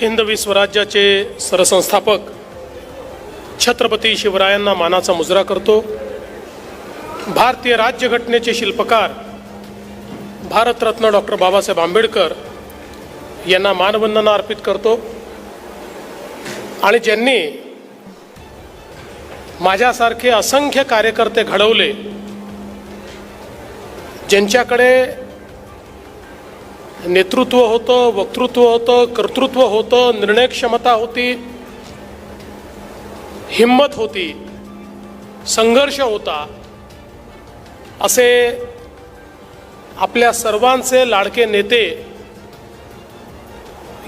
हिंदवी स्वराज्याचे सरसंस्थापक छत्रपती शिवरायांना मानाचा मुजरा करतो. भारतीय राज्यघटनेचे शिल्पकार भारतरत्न डॉक्टर बाबासाहेब आंबेडकर यांना मानवंदना अर्पित करतो. आणि ज्यांनी माझ्यासारखे असंख्य कार्यकर्ते घडवले ज्यांच्याकडे नेतृत्व होतं वक्तृत्व होतं कर्तृत्व होतं निर्णय क्षमता होती हिंमत होती संघर्ष होता. असे आपल्या सर्वांचे लाडके नेते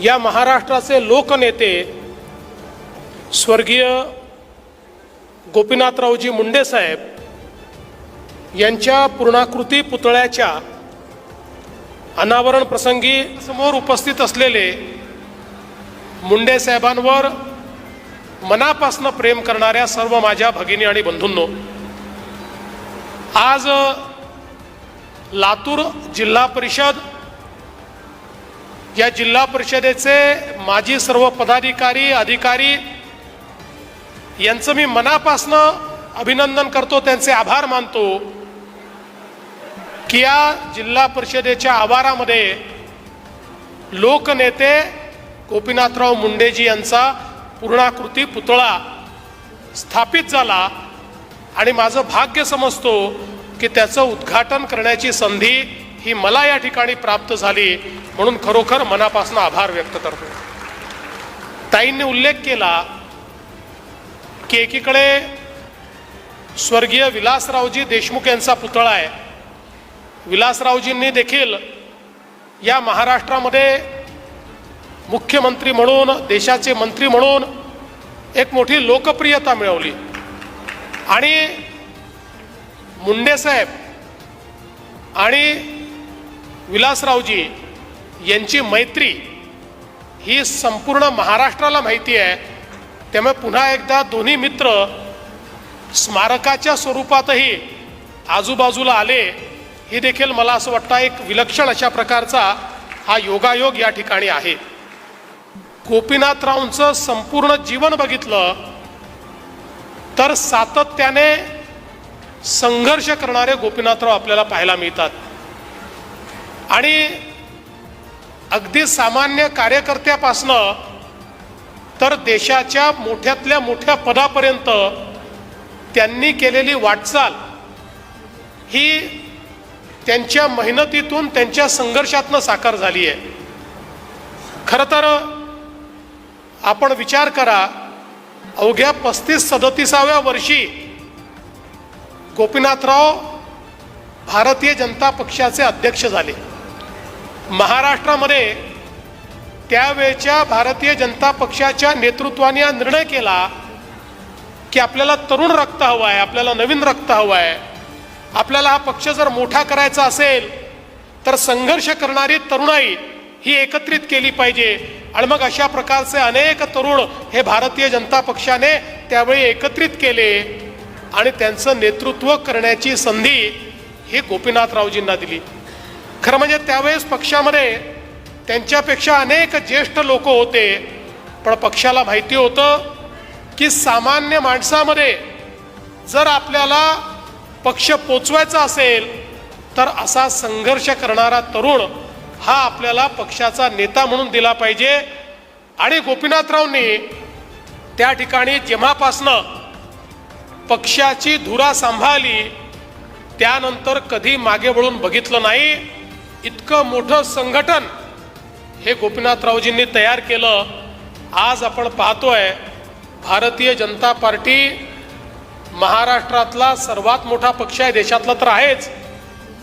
या महाराष्ट्राचे लोकनेते स्वर्गीय गोपीनाथरावजी मुंडे साहेब यांच्या पूर्णाकृती पुतळ्याच्या अनावरण प्रसंगी समोर उपस्थित असलेले मुंडे साहेबांवर मनापासनं प्रेम करणाऱ्या सर्व माझ्या भगिनी आणि बंधूंनो आज लातूर जिल्हा परिषद या जिल्हा परिषदेचे माजी सर्व पदाधिकारी अधिकारी यांचं मी मनापासनं अभिनंदन करतो त्यांचे आभार मानतो. की या जिल्हा परिषदेच्या आवारामध्ये लोकनेते गोपीनाथराव मुंडेजी यांचा पूर्णाकृती पुतळा स्थापित झाला आणि माझं भाग्य समजतो की त्याचं उद्घाटन करण्याची संधी ही मला या ठिकाणी प्राप्त झाली म्हणून खरोखर मनापासून आभार व्यक्त करतो. ताईंनी उल्लेख केला की एकीकडे स्वर्गीय विलासरावजी देशमुख यांचा पुतळा आहे. विलासरावजींनी देखील या महाराष्ट्रामध्ये मुख्यमंत्री म्हणून देशाचे मंत्री म्हणून एक मोठी लोकप्रियता मिळवली. आणि मुंडेसाहेब आणि विलासरावजी यांची मैत्री ही संपूर्ण महाराष्ट्राला माहिती आहे. त्यामुळे पुन्हा एकदा दोन्ही मित्र स्मारकाच्या स्वरूपातही आजूबाजूला आले. हे देखील मला असं वाटतं एक विलक्षण अशा प्रकारचा हा योगायोग या ठिकाणी आहे. गोपीनाथरावांचं संपूर्ण जीवन बघितलं तर सातत्याने संघर्ष करणारे गोपीनाथराव आपल्याला पाहायला मिळतात. आणि अगदी सामान्य कार्यकर्त्यापासनं तर देशाच्या मोठ्यातल्या मोठ्या पदापर्यंत त्यांनी केलेली वाटचाल ही त्यांच्या मेहनतीतून त्यांच्या संघर्षातनं साकार झाली आहे खरं तर आपण विचार करा अवघ्या पस्तीस सदतीसाव्या वर्षी गोपीनाथराव भारतीय जनता पक्षाचे अध्यक्ष झाले. महाराष्ट्रामध्ये त्यावेळच्या भारतीय जनता पक्षाच्या नेतृत्वाने हा निर्णय केला की आपल्याला तरुण रक्त हवं आहे आपल्याला नवीन रक्त हवं आहे आपल्याला हा पक्ष जर मोठा करायचा असेल तर संघर्ष करणारी तरुणाई ही एकत्रित केली पाहिजे. आणि मग अशा प्रकारचे अनेक तरुण हे भारतीय जनता पक्षाने त्यावेळी एकत्रित केले आणि त्यांचं नेतृत्व करण्याची संधी ही गोपीनाथरावजींना दिली. खरं म्हणजे त्यावेळेस पक्षामध्ये त्यांच्यापेक्षा अनेक ज्येष्ठ लोक होते पण पक्षाला माहिती होतं की सामान्य माणसामध्ये जर आपल्याला पक्ष पोचवायचा असेल तर असा संघर्ष करणारा तरुण हा आपल्याला पक्षाचा नेता म्हणून दिला पाहिजे. आणि गोपीनाथरावनी त्या ठिकाणी जेव्हापासनं पक्षाची धुरा सांभाळली त्यानंतर कधी मागे वळून बघितलं नाही. इतकं मोठं संघटन हे गोपीनाथरावजींनी तयार केलं. आज आपण पाहतोय भारतीय जनता पार्टी महाराष्ट्रातला सर्वात मोठा पक्ष आहे देशातला तर आहेच.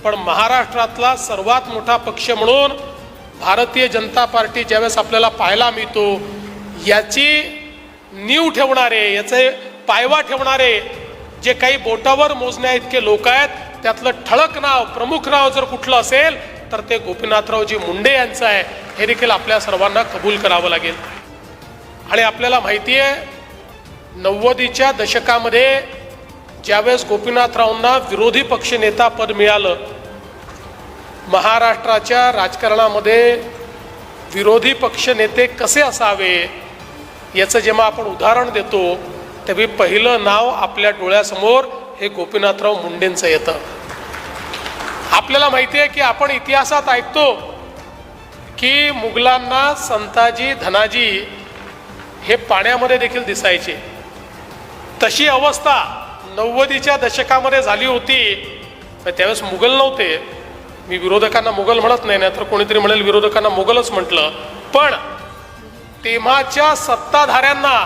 पण महाराष्ट्रातला सर्वात मोठा पक्ष म्हणून भारतीय जनता पार्टी ज्यावेळेस आपल्याला पाहायला मिळतो याची नीव ठेवणारे याचे पायवा ठेवणारे जे काही बोटावर मोजण्या इतके लोक आहेत त्यातलं ठळक नाव प्रमुख नाव जर कुठलं असेल तर ते गोपीनाथरावजी मुंडे यांचं आहे. हे देखील आपल्या सर्वांना कबूल करावं लागेल. आणि आपल्याला माहिती आहे नव्वदीच्या दशकामध्ये ज्यावेळेस गोपीनाथरावांना विरोधी पक्षनेता पद मिळालं महाराष्ट्राच्या राजकारणामध्ये विरोधी पक्षनेते कसे असावे याचं जेव्हा आपण उदाहरण देतो तेव्हा पहिलं नाव आपल्या डोळ्यासमोर हे गोपीनाथराव मुंडेंचं येतं. आपल्याला माहिती आहे की आपण इतिहासात ऐकतो की मुघलांना संताजी धनाजी हे पाण्यामध्ये देखील दिसायचे. तशी अवस्था नव्वदीच्या दशकामध्ये झाली होती. त्यावेळेस मुघल नव्हते. मी विरोधकांना मुघल म्हणत नाही नाहीतर कोणीतरी म्हणेल विरोधकांना मुघलच म्हटलं. पण तेव्हाच्या सत्ताधाऱ्यांना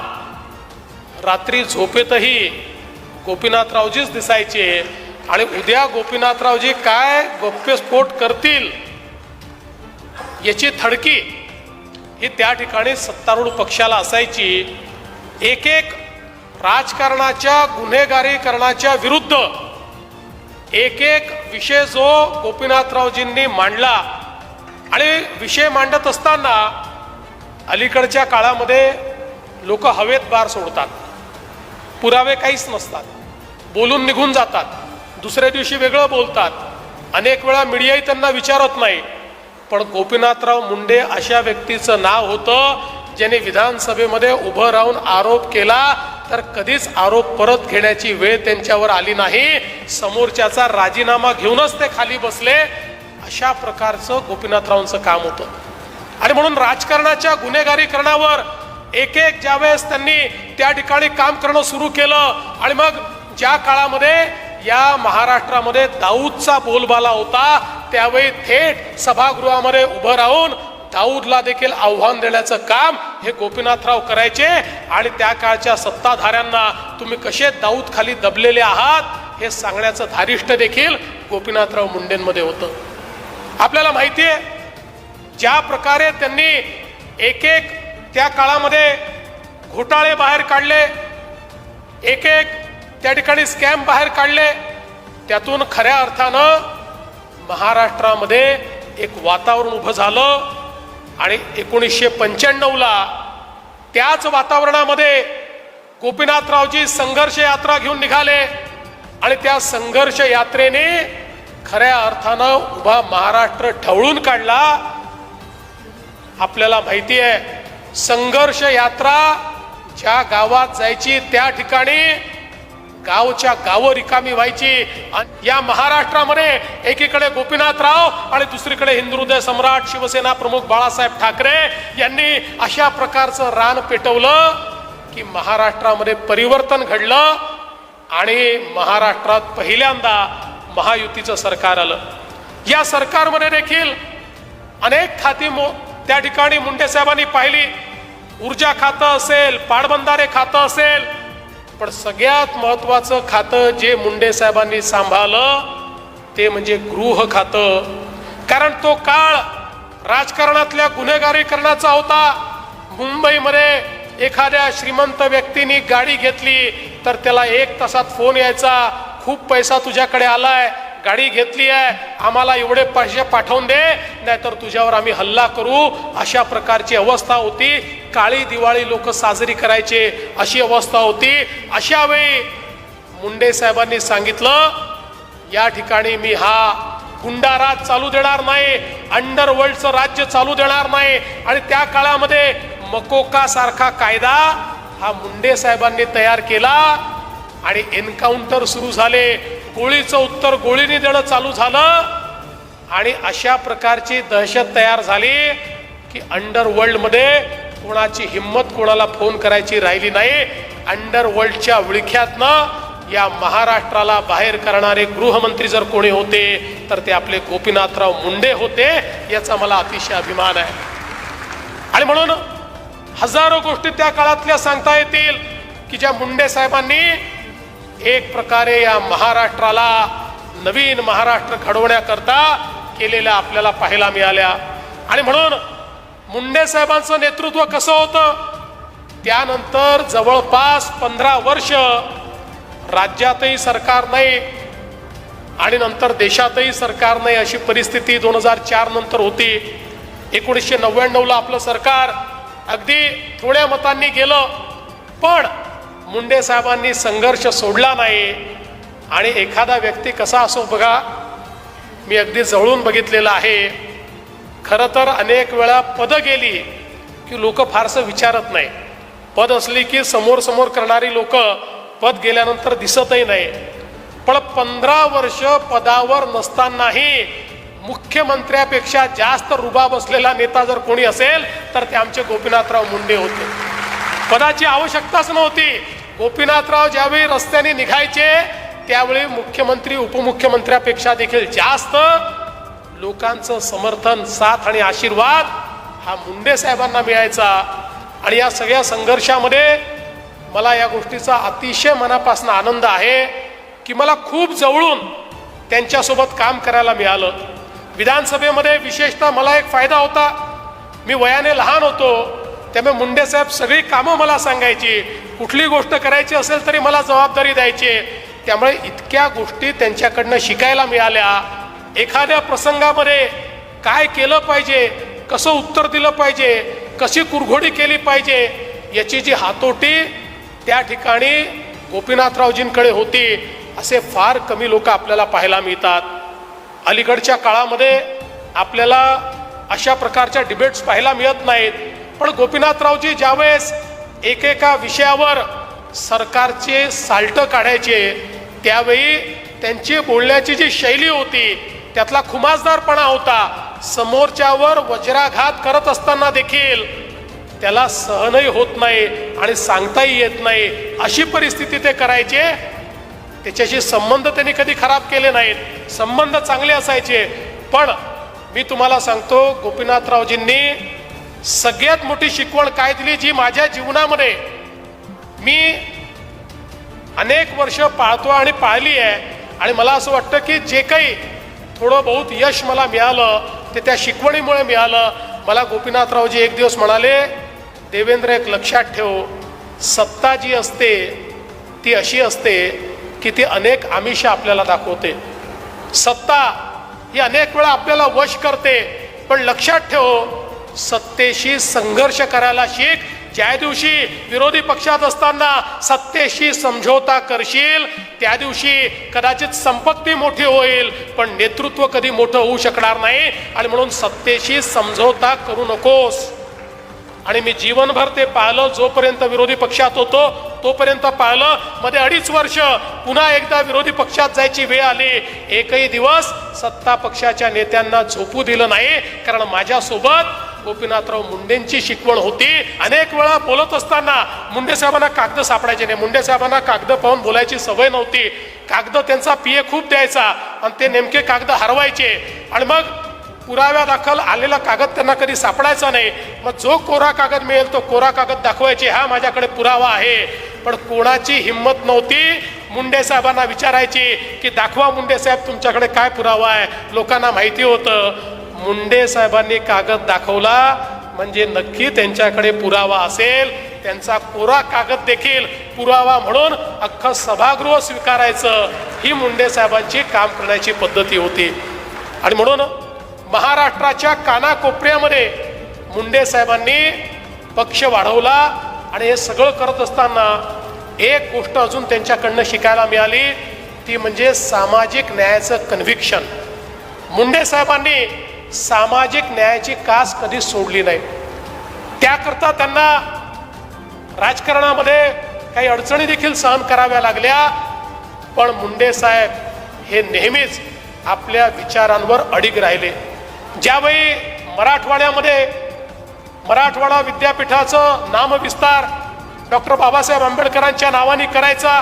रात्री झोपेतही गोपीनाथरावजीच दिसायचे. आणि उद्या गोपीनाथरावजी काय गौप्यस्फोट करतील याची थडकी ही त्या ठिकाणी सत्तारूढ पक्षाला असायची. एक एक राजकारणाच्या गुन्हेगारीकरणाच्या विरुद्ध एक एक विषय जो गोपीनाथरावजींनी मांडला आणि विषय मांडत असताना अलीकडच्या काळामध्ये लोक हवेत बार सोडतात. पुरावे काहीच नसतात. बोलून निघून जातात. दुसऱ्या दिवशी वेगळं बोलतात. अनेक वेळा मीडियाही त्यांना विचारत नाही. पण गोपीनाथराव मुंडे अशा व्यक्तीचं नाव होतं ज्याने विधानसभेमध्ये उभं राहून आरोप केला तर कधीच आरोप परत घेण्याची वेळ त्यांच्यावर आली नाही. समोरच्याचा राजीनामा घेऊनच ते खाली बसले. अशा प्रकारचं गोपीनाथरावांचं काम होतं. आणि म्हणून राजकारणाच्या गुन्हेगारीकरणावर एक एक ज्यावेळेस त्यांनी त्या ठिकाणी काम करणं सुरू केलं आणि मग ज्या काळामध्ये या महाराष्ट्रामध्ये दाऊदचा बोलबाला होता त्यावेळी थेट सभागृहामध्ये उभं राहून दाऊदला देखील आव्हान देण्याचं काम हे गोपीनाथराव करायचे. आणि त्या काळच्या सत्ताधाऱ्यांना तुम्ही कसे दाऊद खाली दबलेले आहात हे सांगण्याचं धारिष्ट देखील गोपीनाथराव मुंडेंमध्ये होतं. आपल्याला माहिती आहे ज्या प्रकारे त्यांनी एक एक त्या काळामध्ये घोटाळे बाहेर काढले एक एक त्या ठिकाणी स्कॅम बाहेर काढले त्यातून खऱ्या अर्थानं महाराष्ट्रामध्ये एक वातावरण उभं झालं. आणि एकोणीसशे पंच्याण्णवला त्याच वातावरणामध्ये गोपीनाथरावजी संघर्ष यात्रा घेऊन निघाले आणि त्या संघर्ष यात्रेने खऱ्या अर्थानं उभा महाराष्ट्र ढवळून काढला. आपल्याला माहिती आहे संघर्ष यात्रा ज्या गावात जायची त्या ठिकाणी गावच्या गावं रिकामी व्हायची. आणि या महाराष्ट्रामध्ये एकीकडे गोपीनाथराव आणि दुसरीकडे हिंदुहृदय सम्राट शिवसेना प्रमुख बाळासाहेब ठाकरे यांनी अशा प्रकारचं रान पेटवलं की महाराष्ट्रामध्ये परिवर्तन घडलं आणि महाराष्ट्रात पहिल्यांदा महायुतीचं सरकार आलं. या सरकारमध्ये देखील अनेक खाती मो त्या ठिकाणी मुंडे साहेबांनी पाहिली. ऊर्जा खातं असेल पाटबंधारे खातं असेल पण सगळ्यात महत्त्वाचं खातं जे मुंडे साहेबांनी सांभाळलं ते म्हणजे गृह खातं. कारण तो काळ राजकारणातल्या गुन्हेगारीकरणाचा होता. मुंबईमध्ये एखाद्या श्रीमंत व्यक्तीने गाडी घेतली तर त्याला एक तासात फोन यायचा. खूप पैसा तुझ्याकडे आलाय. गाडी घेतली आहे. आम्हाला एवढे पैसे पाठवून दे. नाहीतर तुझ्यावर आम्ही हल्ला करू. अशा प्रकारची अवस्था होती. काळी दिवाळी लोक साजरी करायचे अशी अवस्था होती. अशा वेळी मुंडे साहेबांनी सांगितलं या ठिकाणी मी हा गुंडाराज चालू देणार नाही. अंडरवर्ल्डचं राज्य चालू देणार नाही. आणि त्या काळामध्ये मकोका सारखा कायदा हा मुंडे साहेबांनी तयार केला आणि एन्काउंटर सुरू झाले. गोळीचं उत्तर गोळीने देणं चालू झालं. आणि अशा प्रकारची दहशत तयार झाली की अंडरवर्ल्डमध्ये कोणाची हिंमत कोणाला फोन करायची राहिली नाही. अंडरवर्ल्डच्या विळख्यातनं या महाराष्ट्राला बाहेर करणारे गृहमंत्री जर कोणी होते तर ते आपले गोपीनाथराव मुंडे होते याचा मला अतिशय अभिमान आहे. आणि म्हणून हजारो गोष्टी त्या काळातल्या सांगता येतील की ज्या मुंडे साहेबांनी एक प्रकारे या महाराष्ट्राला नवीन महाराष्ट्र घडवण्याकरता केलेल्या आपल्याला पाहायला मिळाल्या. आणि म्हणून मुंडे साहेबांचं नेतृत्व कसं होतं? त्यानंतर जवळपास पंधरा वर्ष राज्यातही सरकार नाही आणि नंतर देशातही सरकार नाही अशी परिस्थिती दोन हजार चार नंतर होती. एकोणीसशे नव्याण्णवला आपलं सरकार अगदी थोड्या मतांनी गेलं. पण मुंडे साहेबांनी संघर्ष सोडला नाही. आणि एखादा व्यक्ती कसा असो बघा मी अगदी जवळून बघितलेला आहे. खरं तर अनेक वेळा पदं गेली की लोक फारसं विचारत नाही. पद असली की समोर समोर करणारी लोक पद गेल्यानंतर दिसतही नाही. पण पंधरा वर्ष पदावर नसतानाही मुख्यमंत्र्यापेक्षा जास्त रुबाब असलेला नेता जर कोणी असेल तर ते आमचे गोपीनाथराव मुंडे होते. पदाची आवश्यकताच नव्हती. गोपीनाथराव ज्यावेळी रस्त्याने निघायचे त्यावेळी मुख्यमंत्री उपमुख्यमंत्र्यापेक्षा देखील जास्त लोकांचं समर्थन साथ आणि आशीर्वाद हा मुंडे साहेबांना मिळायचा. आणि या सगळ्या संघर्षामध्ये मला या गोष्टीचा अतिशय मनापासून आनंद आहे की मला खूप जवळून त्यांच्यासोबत काम करायला मिळालं. विधानसभेमध्ये विशेषतः मला एक फायदा होता. मी वयाने लहान होतो. त्यामुळे मुंडे साहेब सगळी कामं मला सांगायची. कुठली गोष्ट करायची असेल तरी मला जबाबदारी द्यायची. त्यामुळे इतक्या गोष्टी त्यांच्याकडनं शिकायला मिळाल्या. एखाद्या प्रसंगामध्ये काय केलं पाहिजे कसं उत्तर दिलं पाहिजे कशी कुरघोडी केली पाहिजे याची जी हातोटी त्या ठिकाणी गोपीनाथरावजींकडे होती असे फार कमी लोक आपल्याला पाहायला मिळतात. अलीकडच्या काळामध्ये आपल्याला अशा प्रकारच्या डिबेट्स पाहायला मिळत नाहीत. पण गोपीनाथरावजी ज्यावेळेस एकेका विषयावर सरकारचे साल्ट काढायचे त्यावेळी त्यांची बोलण्याची जी शैली होती त्यातला खुमासदारपणा होता समोरच्यावर वज्राघात करत असताना देखील त्याला सहनही होत नाही आणि सांगताही येत नाही अशी परिस्थिती ते करायचे. त्याच्याशी संबंध त्यांनी कधी खराब केले नाहीत. संबंध चांगले असायचे. पण मी तुम्हाला सांगतो गोपीनाथरावजींनी सगळ्यात मोठी शिकवण काय दिली जी माझ्या जीवनामध्ये मी अनेक वर्ष पाळतो आणि पाळली आहे. आणि मला असं वाटतं की जे काही थोडं बहुत यश मला मिळालं ते त्या शिकवणीमुळे मिळालं. मला गोपीनाथरावजी एक दिवस म्हणाले देवेंद्र एक लक्षात ठेव. सत्ता जी असते ती अशी असते की ती अनेक आमिष आपल्याला दाखवते. सत्ता ही अनेक वेळा आपल्याला वश करते. पण लक्षात ठेव सत्तेशी संघर्ष करायला शिक ज्या दिवशी विरोधी पक्षात असताना सत्तेशी समझोता करशील त्या दिवशी कदाचित संपत्ती मोठी होईल पण नेतृत्व कधी मोठं होऊ शकणार नाही. आणि म्हणून सत्तेशी समझोता करू नकोस. आणि मी जीवनभर ते पाहिलं जोपर्यंत विरोधी पक्षात होतो तोपर्यंत पाहिलं. मध्ये अडीच वर्ष पुन्हा एकदा विरोधी पक्षात जायची वेळ आली. एकही दिवस सत्ता पक्षाच्या नेत्यांना झोपू दिलं नाही. कारण माझ्यासोबत गोपीनाथराव मुंडेंची शिकवण होती. अनेक वेळा बोलत असताना मुंडे साहेबांना कागद सापडायचे नाही. मुंडे साहेबांना कागद पाहून बोलायची सवय नव्हती. कागद त्यांचा पिये खूप द्यायचा आणि ते नेमके कागद हरवायचे. आणि मग पुराव्या दाखल आलेला कागद त्यांना कधी सापडायचा नाही. मग जो कोरा कागद मिळेल तो कोरा कागद दाखवायचे. हा माझ्याकडे पुरावा आहे. पण कोणाची हिंमत नव्हती मुंडे साहेबांना विचारायची की दाखवा मुंडे साहेब तुमच्याकडे काय पुरावा आहे? लोकांना माहिती होतं. मुंडे साहेबांनी कागद दाखवला. म्हणजे नक्की त्यांच्याकडे पुरावा असेल त्यांचा कोरा कागद देखील पुरावा म्हणून अख्खं सभागृह स्वीकारायचं. ही मुंडे साहेबांची काम करण्याची पद्धती होती. आणि म्हणून महाराष्ट्राच्या कानाकोपऱ्यामध्ये मुंडे साहेबांनी पक्ष वाढवला आणि हे सगळं करत असताना एक गोष्ट अजून त्यांच्याकडनं शिकायला मिळाली. ती म्हणजे सामाजिक न्यायाचं कन्व्हिक्शन मुंडे साहेबांनी सामाजिक न्यायाची कास कधी सोडली नाही. त्याकरता त्यांना राजकारणामध्ये काही अडचणी देखील सहन कराव्या लागल्या. पण मुंडे साहेब हे नेहमीच आपल्या विचारांवर अडीग राहिले. ज्यावेळी मराठवाड्यामध्ये मराठवाडा विद्यापीठाचं नामविस्तार डॉक्टर बाबासाहेब आंबेडकरांच्या नावाने करायचा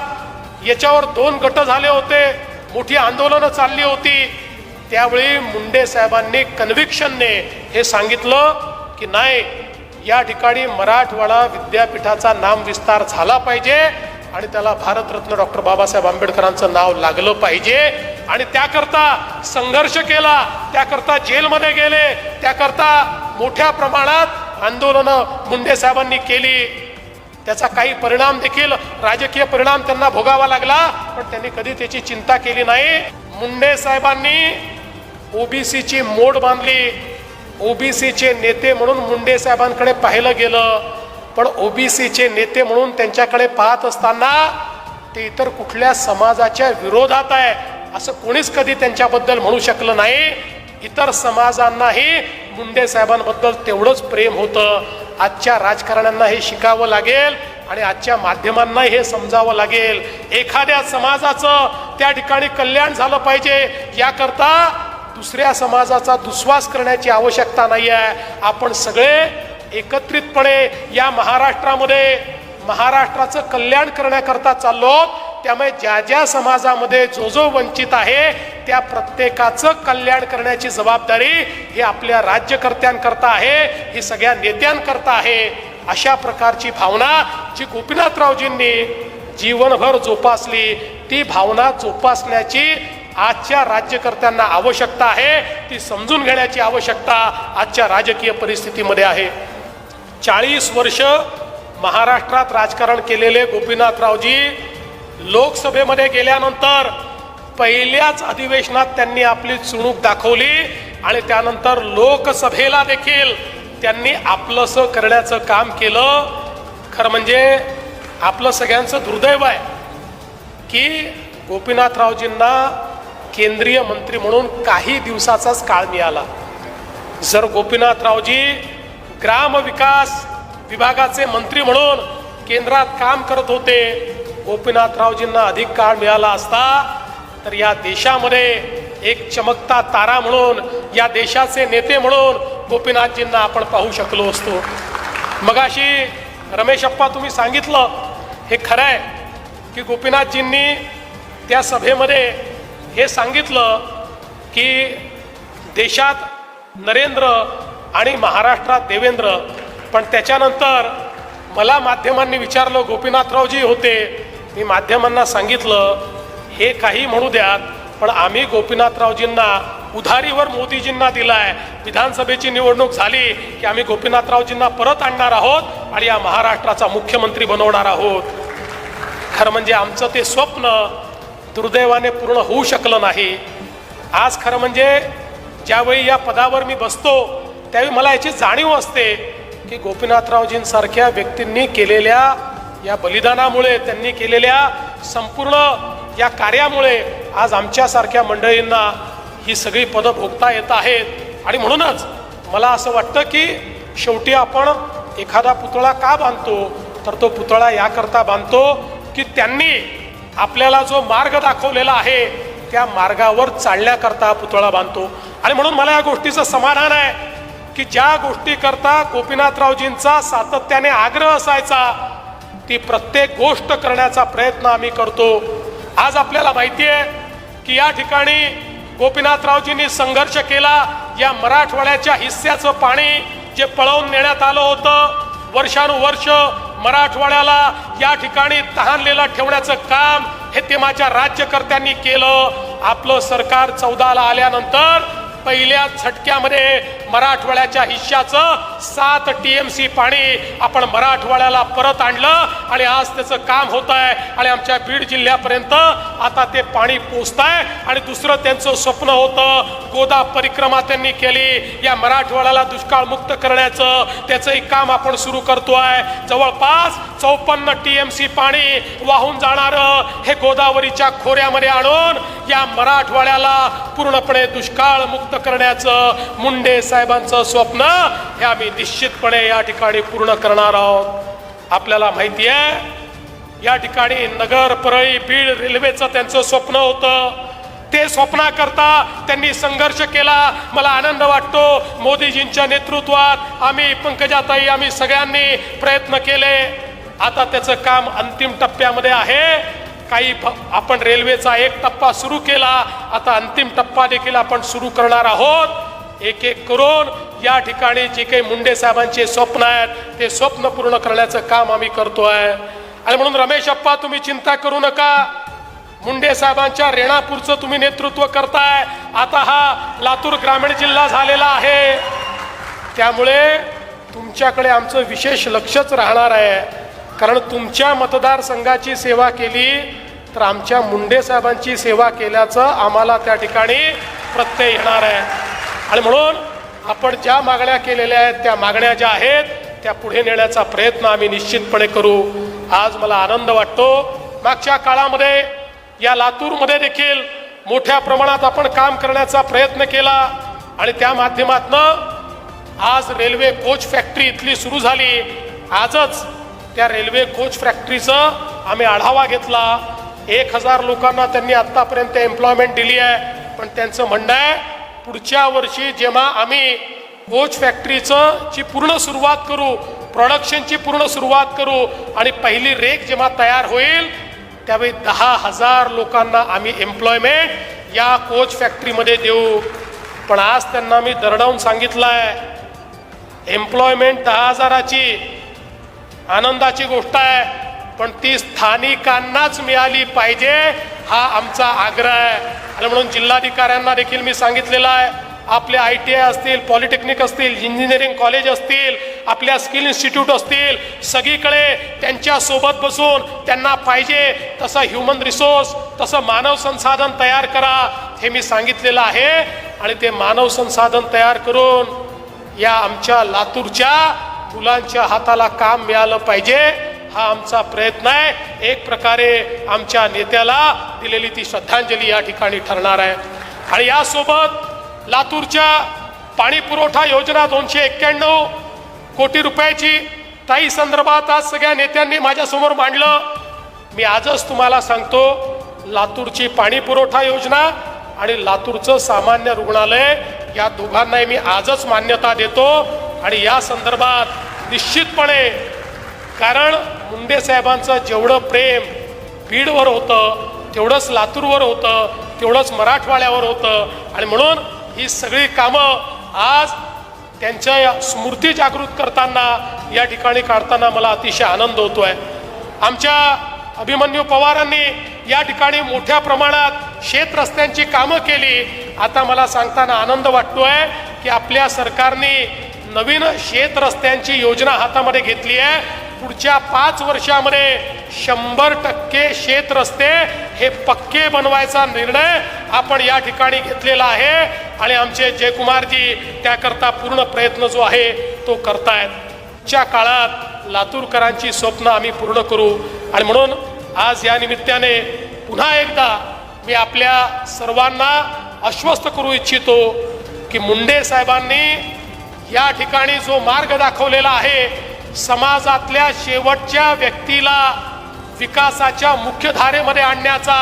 याच्यावर दोन गट झाले होते मोठी आंदोलनं चालली होती. त्यावेळी मुंडे साहेबांनी कन्व्हिक्शनने हे सांगितलं की नाही या ठिकाणी मराठवाडा विद्यापीठाचा नामविस्तार झाला पाहिजे आणि त्याला भारतरत्न डॉक्टर बाबासाहेब आंबेडकरांचं नाव लागलं पाहिजे. आणि त्याकरता संघर्ष केला त्याकरता जेलमध्ये गेले त्याकरता मोठ्या प्रमाणात आंदोलनं मुंडे साहेबांनी केली. त्याचा काही परिणाम देखील राजकीय परिणाम त्यांना भोगावा लागला पण त्यांनी कधी त्याची चिंता केली नाही. मुंडे साहेबांनी ओबीसीची मोड बांधली. ओबीसीचे नेते म्हणून मुंडे साहेबांकडे पाहिलं गेलं. पण ओबीसीचे नेते म्हणून त्यांच्याकडे पाहत असताना ते इतर कुठल्या समाजाच्या विरोधात आहे असं कोणीच कधी त्यांच्याबद्दल म्हणू शकलं नाही. इतर समाजांनाही मुंडे साहेबांबद्दल तेवढंच प्रेम होतं. आजच्या राजकारण्यांना हे शिकावं लागेल आणि आजच्या माध्यमांना हे समजावं लागेल. एखाद्या समाजाचं त्या ठिकाणी कल्याण झालं पाहिजे याकरता दुसऱ्या समाजाचा दुस्वास करण्याची आवश्यकता नाही आहे आपण सगळे एकत्रितपणे या महाराष्ट्रामध्ये महाराष्ट्राचं कल्याण करण्याकरता चाललो त्यामुळे ज्या ज्या समाजामध्ये जो जो वंचित आहे त्या प्रत्येकाचं कल्याण करण्याची जबाबदारी ही आपल्या राज्यकर्त्यांकरता आहे ही सगळ्या नेत्यांकरता आहे. अशा प्रकारची भावना जी गोपीनाथरावजींनी जीवनभर जोपासली ती भावना जोपासण्याची आजच्या राज्यकर्त्यांना आवश्यकता आहे ती समजून घेण्याची आवश्यकता आजच्या राजकीय परिस्थितीमध्ये आहे. चाळीस वर्ष महाराष्ट्रात राजकारण केलेले गोपीनाथरावजी लोकसभेमध्ये गेल्यानंतर पहिल्याच अधिवेशनात त्यांनी आपली चुणूक दाखवली आणि त्यानंतर लोकसभेला देखील त्यांनी आपलंसं करण्याचं काम केलं. खरं म्हणजे आपलं सगळ्यांचं दुर्दैव आहे की गोपीनाथरावजींना केंद्रीय मंत्री म्हणून काही दिवसाचाच काळ मिळाला. जर गोपीनाथरावजी ग्रामविकास विभागाचे मंत्री म्हणून केंद्रात काम करत होते गोपीनाथरावजींना अधिक काळ मिळाला असता तर या देशामध्ये एक चमकता तारा म्हणून या देशाचे नेते म्हणून गोपीनाथजींना आपण पाहू शकलो असतो. मगाशी रमेश अप्पा तुम्ही सांगितलं हे खरं आहे की गोपीनाथजींनी त्या सभेमध्ये हे सांगितलं की देशात नरेंद्र आणि महाराष्ट्रात देवेंद्र पण त्याच्यानंतर मला माध्यमांनी विचारलं गोपीनाथरावजी होते. मी माध्यमांना सांगितलं हे काही म्हणू द्यात पण आम्ही गोपीनाथरावजींना उधारीवर मोदीजींना दिलाय. विधानसभेची निवडणूक झाली की आम्ही गोपीनाथरावजींना परत आणणार आहोत आणि या महाराष्ट्राचा मुख्यमंत्री बनवणार आहोत. खरं म्हणजे आमचं ते स्वप्न दुर्दैवाने पूर्ण होऊ शकलं नाही. आज खरं म्हणजे ज्यावेळी या पदावर मी बसतो त्यावेळी मला याची जाणीव असते की गोपीनाथरावजींसारख्या व्यक्तींनी केलेल्या या बलिदानामुळे त्यांनी केलेल्या संपूर्ण या कार्यामुळे आज आमच्यासारख्या मंडळींना ही सगळी पदं भोगता येत आहेत. आणि म्हणूनच मला असं वाटतं की शेवटी आपण एखादा पुतळा का बांधतो? तर तो पुतळा याकरता बांधतो की त्यांनी आपल्याला जो मार्ग दाखवलेला आहे त्या मार्गावर चालण्याकरता पुतळा बांधतो. आणि म्हणून मला या गोष्टीचं समाधान आहे की ज्या गोष्टीकरता गोपीनाथरावजींचा सातत्याने आग्रह असायचा ती प्रत्येक गोष्ट करण्याचा प्रयत्न आम्ही करतो. आज आपल्याला माहिती आहे की या ठिकाणी गोपीनाथरावजींनी संघर्ष केला या मराठवाड्याच्या हिस्स्याचं पाणी जे पळवून नेण्यात आलं होतं वर्षानुवर्ष मराठवाड्याला या ठिकाणी तहानलेलं ठेवण्याचं काम हे ते माझ्या राज्यकर्त्यांनी केलं. आपलं सरकार चौदाला आल्यानंतर पहिल्या झटक्यामध्ये मराठवाड्याच्या हिश्श्याचं सात टी एम सी पाणी आपण मराठवाड्याला परत आणलं आणि आज त्याचं काम होत आहे आणि आमच्या बीड जिल्ह्यापर्यंत आता ते पाणी पोचत आहे आणि दुसरं त्यांचं स्वप्न होतं गोदा परिक्रमा त्यांनी केली. या मराठवाड्याला दुष्काळ मुक्त करण्याचं त्याचंही काम आपण सुरू करतो आहे जवळपास चौपन्न टी एम सी पाणी वाहून जाणारं हे गोदावरीच्या खोऱ्यामध्ये आणून या मराठवाड्याला पूर्णपणे दुष्काळ मुक्त करण्याचं मुंडे साहेबांचं स्वप्न हे आम्ही निश्चितपणे या ठिकाणी पूर्ण करणार आहोत. आपल्याला माहिती आहे या ठिकाणी नगर परळी बीड रेल्वेचं त्यांचं स्वप्न होतं. ते स्वप्नाकरता त्यांनी संघर्ष केला. मला आनंद वाटतो मोदीजींच्या नेतृत्वात आम्ही पंकजाताई आम्ही सगळ्यांनी प्रयत्न केले. आता त्याचं काम अंतिम टप्प्यामध्ये आहे. काही फ- आपण रेल्वेचा एक टप्पा सुरू केला आता अंतिम टप्पा देखील आपण सुरू करणार आहोत. एक एक करून या ठिकाणी जे काही मुंडे साहेबांचे स्वप्न आहेत ते स्वप्न पूर्ण करण्याचं काम आम्ही करतोय आणि म्हणून रमेश अप्पा तुम्ही चिंता करू नका. मुंडे साहेबांच्या रेणापूरचं तुम्ही नेतृत्व करताय. आता हा लातूर ग्रामीण जिल्हा झालेला आहे. त्यामुळे तुमच्याकडे आमचं विशेष लक्षच राहणार आहे. कारण तुमच्या मतदारसंघाची सेवा केली तर आमच्या मुंडे साहेबांची सेवा केल्याचं आम्हाला त्या ठिकाणी प्रत्यय येणार आहे. आणि म्हणून आपण ज्या मागण्या केलेल्या आहेत त्या मागण्या ज्या आहेत त्या पुढे नेण्याचा प्रयत्न आम्ही निश्चितपणे करू. आज मला आनंद वाटतो. मागच्या काळामध्ये या लातूरमध्ये देखील मोठ्या प्रमाणात आपण काम करण्याचा प्रयत्न केला. आणि त्या माध्यमातनं आज रेल्वे कोच फॅक्टरी इथली सुरू झाली. आजच त्या रेल्वे कोच फॅक्टरीचं आम्ही आढावा घेतला. एक हजार लोकांना त्यांनी आत्तापर्यंत एम्प्लॉयमेंट दिली आहे. पण त्यांचं म्हणणं आहे पुढच्या वर्षी जेव्हा आम्ही कोच फॅक्टरीचं ची पूर्ण सुरुवात करू प्रोडक्शनची पूर्ण सुरुवात करू आणि पहिली रेक जेव्हा तयार होईल त्यावेळी दहा हजार लोकांना आम्ही एम्प्लॉयमेंट या कोच फॅक्टरीमध्ये देऊ. पण आज त्यांना मी दरडावून सांगितलं आहे एम्प्लॉयमेंट दहा हजाराची आनंदाची गोष्ट आहे. पण ती स्थानिकांनाच मिळाली पाहिजे हा आमचा आग्रह आहे. आणि म्हणून जिल्हाधिकाऱ्यांना देखील मी सांगितलेलं आहे आपले आय टी आय असतील पॉलिटेक्निक असतील इंजिनिअरिंग कॉलेज असतील आपल्या स्किल इन्स्टिट्यूट असतील सगळीकडे त्यांच्यासोबत बसून त्यांना पाहिजे तसं ह्युमन रिसोर्स तसं मानव संसाधन तयार करा हे मी सांगितलेलं आहे. आणि ते मानव संसाधन तयार करून या आमच्या लातूरच्या मुलांच्या हाताला काम मिळालं पाहिजे. हा आमचा प्रयत्न आहे. एक प्रकारे आमच्या नेत्याला दिलेली ती श्रद्धांजली या ठिकाणी ठरणार आहे. आणि यासोबत लातूरच्या पाणी पुरवठा योजना दोनशे एक्क्याण्णव कोटी रुपयाची ताई संदर्भात आज सगळ्या नेत्यांनी माझ्यासमोर मांडलं. मी आजच तुम्हाला सांगतो लातूरची पाणी पुरवठा योजना आणि लातूरचं सामान्य रुग्णालय या दोघांनाही मी आजच मान्यता देतो. आणि या संदर्भात निश्चितपणे कारण मुंडे साहेबांचं जेवढं प्रेम बीडवर होतं तेवढंच लातूरवर होतं तेवढंच मराठवाड्यावर होतं. आणि म्हणून ही सगळी कामं आज त्यांच्या स्मृती जागृत करताना या ठिकाणी काढताना मला अतिशय आनंद होतो आहे आमच्या अभिमन्यू पवारांनी या ठिकाणी मोठ्या प्रमाणात शेत रस्त्यांची कामं केली. आता मला सांगताना आनंद वाटतोय की आपल्या सरकारने नवीन शेत रस्त्यांची योजना हातामध्ये घेतली आहे. पुढच्या पाच वर्षामध्ये शंभर टक्के शेत रस्ते हे पक्के बनवायचा निर्णय आपण या ठिकाणी घेतलेला आहे. आणि आमचे जयकुमारजी त्याकरता पूर्ण प्रयत्न जो आहे तो करतायत. च्या काळात लातूरकरांची स्वप्न आम्ही पूर्ण करू. आणि म्हणून आज या निमित्ताने पुन्हा एकदा मी आपल्या सर्वांना आश्वस्त करू इच्छितो की मुंडे साहेबांनी या ठिकाणी जो मार्ग दाखवलेला आहे समाजातल्या शेवटच्या व्यक्तीला विकासाच्या मुख्य धारेमध्ये आणण्याचा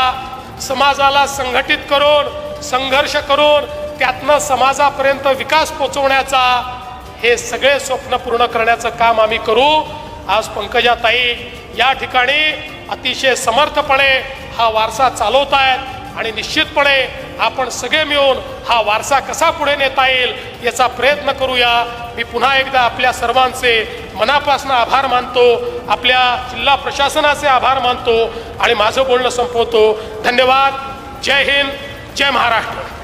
समाजाला संघटित करून संघर्ष करून त्यातनं समाजापर्यंत विकास पोचवण्याचा हे सगळे स्वप्न पूर्ण करण्याचं काम आम्ही करू. आज पंकजाताई या ठिकाणी अतिशय समर्थपणे हा वारसा चालवत आहेत आणि निश्चितपणे आपण सगळे मिळून हा वारसा कसा पुढे नेता येईल याचा प्रयत्न करूया. मी पुन्हा एकदा आपल्या सर्वांचे मनापासून आभार मानतो आपल्या जिल्हा प्रशासनाचे आभार मानतो आणि माझं बोलणं संपवतो. धन्यवाद. जय हिंद. जय महाराष्ट्र.